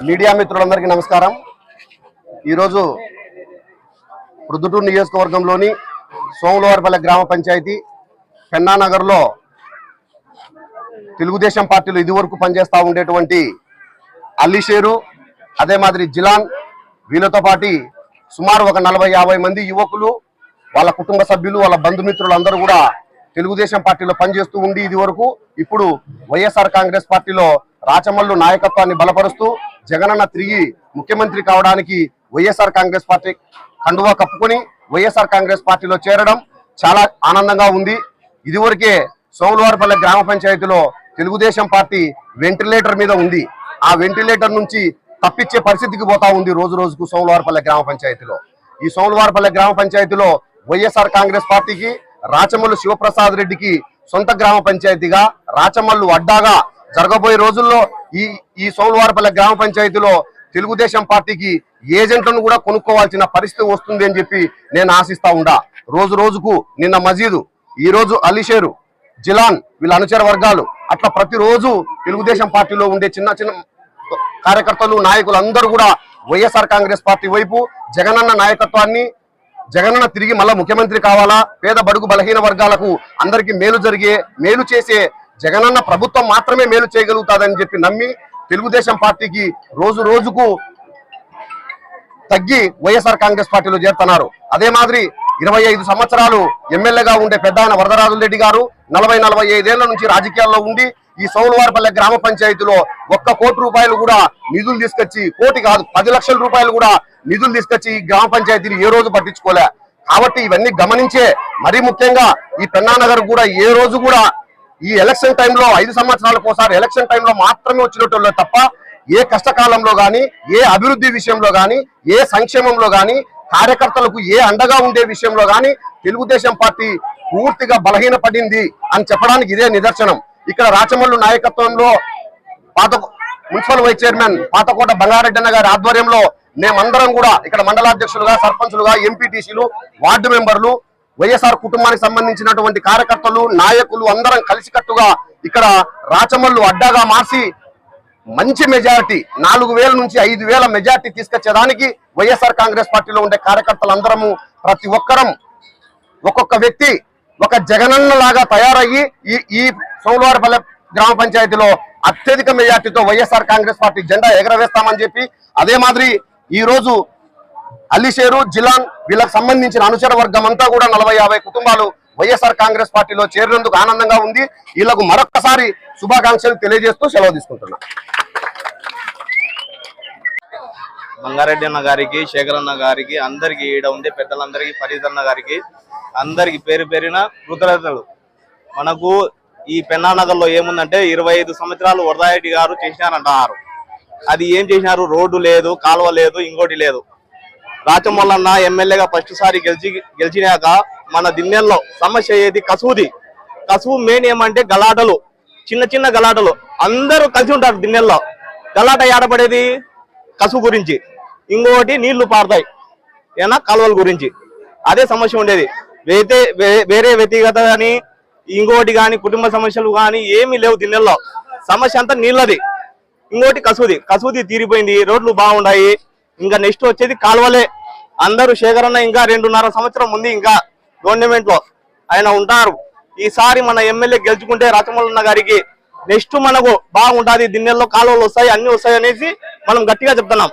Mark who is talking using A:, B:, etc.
A: Media మిత్రులందరికీ నమస్కారం. ఈరోజు ప్రొద్దుటూరు నియోజకవర్గంలోని సోములవారిపల్లె గ్రామ పంచాయతీ పెన్నానగర్లో తెలుగుదేశం పార్టీలు ఇదివరకు పనిచేస్తూ ఉండేటువంటి అల్లిషేరు అదే మాదిరి జిలాన్ వీళ్ళతో పాటు సుమారు ఒక నలభై యాభై మంది యువకులు వాళ్ళ కుటుంబ సభ్యులు వాళ్ళ బంధుమిత్రులు అందరూ కూడా తెలుగుదేశం పార్టీలో పనిచేస్తూ ఉండి ఇది వరకు ఇప్పుడు వైఎస్ఆర్ కాంగ్రెస్ పార్టీలో రాచమల్లు నాయకత్వాన్ని బలపరుస్తూ జగనన్న తిరిగి ముఖ్యమంత్రి కావడానికి వైఎస్ఆర్ కాంగ్రెస్ పార్టీ కండువా కప్పుకొని వైఎస్ఆర్ కాంగ్రెస్ పార్టీలో చేరడం చాలా ఆనందంగా ఉంది. ఇదివరకే సోమలవారిపల్లె గ్రామ పంచాయతీలో తెలుగుదేశం పార్టీ వెంటిలేటర్ మీద ఉంది. ఆ వెంటిలేటర్ నుంచి తప్పించే పరిస్థితికి పోతా ఉంది రోజు రోజుకు సోమలవారిపల్లె గ్రామ పంచాయతీలో. ఈ సోమలవారిపల్లె గ్రామ పంచాయతీలో వైఎస్ఆర్ కాంగ్రెస్ పార్టీకి రాచమల్లు శివప్రసాద్ రెడ్డికి సొంత గ్రామ పంచాయతీగా రాచమల్లు అడ్డాగా జరగబోయే రోజుల్లో ఈ ఈ సోమవారపల్లె గ్రామ పంచాయతీలో తెలుగుదేశం పార్టీకి ఏజెంట్లను కూడా కొనుక్కోవాల్సిన పరిస్థితి వస్తుంది అని చెప్పి నేను ఆశిస్తా ఉండా. రోజు రోజుకు నిన్న మజీదు ఈ రోజు అలీషేరు జిలాన్ వీళ్ళ అనుచర వర్గాలు అట్లా ప్రతిరోజు తెలుగుదేశం పార్టీలో ఉండే చిన్న చిన్న కార్యకర్తలు నాయకులు అందరూ కూడా వైఎస్ఆర్ కాంగ్రెస్ పార్టీ వైపు జగనన్న నాయకత్వాన్ని జగనన్న తిరిగి మళ్ళా ముఖ్యమంత్రి కావాలా? పేద బడుగు బలహీన వర్గాలకు అందరికీ మేలు జరిగే మేలు చేసే జగనన్న ప్రభుత్వం మాత్రమే మేలు చేయగలుగుతాదని చెప్పి నమ్మి తెలుగుదేశం పార్టీకి రోజు రోజుకు తగ్గి వైఎస్ఆర్ కాంగ్రెస్ పార్టీలో చేరుతున్నారు. అదే మాదిరి ఇరవై ఐదు సంవత్సరాలు ఎమ్మెల్యేగా ఉండే పెద్ద ఆయన వరదరాజుల రెడ్డి గారు నలభై నలభై ఐదేళ్ళ నుంచి రాజకీయాల్లో ఉండి ఈ సోమవారపల్లె గ్రామ పంచాయతీలో ఒక్క కోటి రూపాయలు కూడా నిధులు తీసుకొచ్చి కోటి కాదు పది లక్షల రూపాయలు కూడా నిధులు తీసుకొచ్చి ఈ గ్రామ పంచాయతీని ఏ రోజు పట్టించుకోలే. కాబట్టి ఇవన్నీ గమనించే మరీ ముఖ్యంగా ఈ పెన్నానగర్ కూడా ఏ రోజు కూడా ఈ ఎలక్షన్ టైంలో ఐదు సంవత్సరాలకు ఒకసారి ఎలక్షన్ టైంలో మాత్రమే వచ్చినట్టు తప్ప ఏ కష్టకాలంలో కానీ ఏ అభివృద్ధి విషయంలో కానీ ఏ సంక్షేమంలో కానీ కార్యకర్తలకు ఏ అండగా ఉండే విషయంలో కానీ తెలుగుదేశం పార్టీ పూర్తిగా బలహీనపడింది అని చెప్పడానికి ఇదే నిదర్శనం. ఇక్కడ రాచమల్లు నాయకత్వంలో పాత municipal vice chairman Pathakota Bangareddy గారి ఆధ్వర్యంలో మేమందరం కూడా ఇక్కడ మండలాధ్యక్షులుగా సర్పంచులుగా ఎంపీటీసీలు వార్డు మెంబర్లు వైఎస్ఆర్ కుటుంబానికి సంబంధించినటువంటి కార్యకర్తలు నాయకులు అందరం కలిసికట్టుగా ఇక్కడ రాచమల్లు అడ్డాగా మార్చి మంచి మెజారిటీ నాలుగు వేల నుంచి ఐదు వేల మెజారిటీ తీసుకొచ్చేదానికి వైఎస్ఆర్ కాంగ్రెస్ పార్టీలో ఉండే కార్యకర్తలందరము ప్రతి ఒక్కరం ఒక్కొక్క వ్యక్తి ఒక జగనన్న లాగా తయారయ్యి ఈ ఈ సోమవారపల్లె గ్రామ పంచాయతీలో అత్యధిక మెజార్టీతో వైఎస్ఆర్ కాంగ్రెస్ పార్టీ జెండా ఎగరవేస్తామని చెప్పి అదే మాదిరి ఈ రోజు అల్లిషేరు జిలాన్ వీళ్ళకి సంబంధించిన అనుచర వర్గం అంతా కూడా నలభై యాభై కుటుంబాలు వైఎస్ఆర్ కాంగ్రెస్ పార్టీలో చేరినందుకు ఆనందంగా ఉంది. వీళ్ళకు మరొకసారి శుభాకాంక్షలు తెలియజేస్తూ సెలవు తీసుకుంటున్నా.
B: మంగారెడ్డి అన్న గారికి శేఖర్ అన్న గారికి అందరికి ఈడ ఉండే పెద్దలందరికీ ఫరీద్ అన్న గారికి అందరికి పేరు పేరిన కృతజ్ఞతలు. మనకు ఈ పెన్నానగర్లో ఏముందంటే ఇరవై ఐదు సంవత్సరాలు వరదారెడ్డి గారు చేసినారంటున్నారు అది ఏం చేసినారు? రోడ్డు లేదు కాలువ లేదు ఇంకోటి లేదు. రాచమల్లన్న ఎమ్మెల్యేగా ఫస్ట్ సారి గెలిచి గెలిచినాక మన దిన్నెల్లో సమస్య ఏది? కసువుది. కసువు మెయిన్ ఏమంటే గలాటలు. చిన్న చిన్న గలాటలు. అందరూ కలిసి ఉంటారు దిన్నెల్లో. గలాట ఏడపడేది? కసువు గురించి. ఇంకోటి నీళ్ళు పారుతాయి. ఏనా? కాలువల గురించి. అదే సమస్య ఉండేది. వేరే వేరే వ్యక్తిగత కానీ ఇంకోటి కానీ కుటుంబ సమస్యలు కానీ ఏమీ లేవు దిన్నెల్లో. సమస్య అంతా నీళ్ళది. ఇంకోటి కసూది. కసూది తీరిపోయింది. రోడ్లు బాగున్నాయి ఇంకా నెక్స్ట్ వచ్చేది కాలువలే. అందరూ శేఖరన్న ఇంకా రెండున్నర సంవత్సరం ఉంది ఇంకా గవర్నమెంట్లో ఆయన ఉంటారు. ఈసారి మన ఎమ్మెల్యే గెలుచుకుంటే రచమలన్న గారికి నెక్స్ట్ మనకు బాగుంటది దిన్నెల్లో కాలువలు వస్తాయి అన్ని వస్తాయి అనేసి మనం గట్టిగా చెప్తున్నాం.